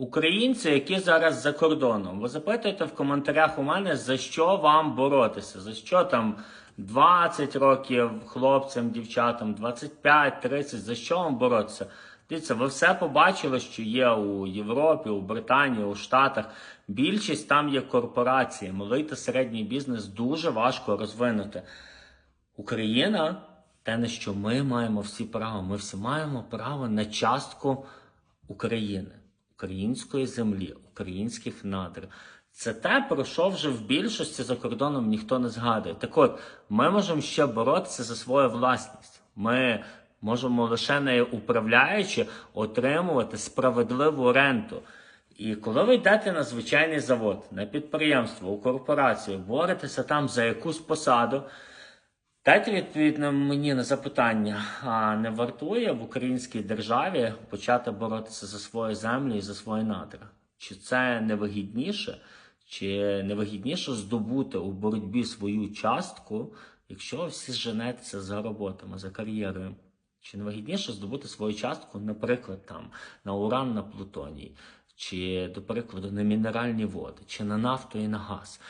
Українці, які зараз за кордоном, ви запитуєте в коментарях у мене, за що вам боротися, за що там 20 років хлопцям, дівчатам, 25, 30, за що вам боротися? Дивіться, ви все побачили, що є у Європі, у Британії, у Штатах. Більшість там є корпорації. Малий та середній бізнес дуже важко розвинути. Україна, те, на що ми маємо всі право. Ми всі маємо право на частку України, української землі, українських надр. Це те, про що вже в більшості за кордоном ніхто не згадує. Так от, ми можемо ще боротися за свою власність. Ми можемо лише нею управляючи отримувати справедливу ренту. І коли ви йдете на звичайний завод, на підприємство, у корпорацію, боретеся там за якусь посаду, Дайте відповідь на мені на запитання, а не вартує в українській державі почати боротися за свою землю і за свої надра? Чи це не вигідніше, чи не вигідніше здобути у боротьбі свою частку, якщо всі зженетеся за роботами, за кар'єрою? Чи не вигідніше здобути свою частку, наприклад, там на уран на плутоній, чи, до прикладу, на мінеральні води, чи на нафту і на газ?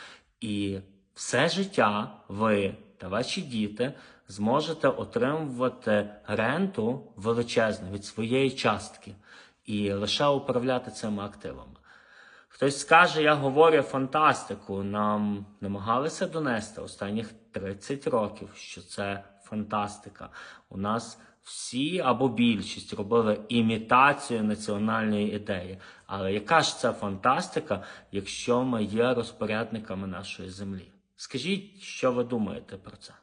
І все життя ви та ваші діти зможете отримувати ренту величезну від своєї частки і лише управляти цими активами. Хтось скаже, я говорю фантастику. Нам намагалися донести останніх 30 років, що це фантастика. У нас всі або більшість робили імітацію національної ідеї. Але яка ж це фантастика, якщо ми є розпорядниками нашої землі? Скажіть, що ви думаєте про це?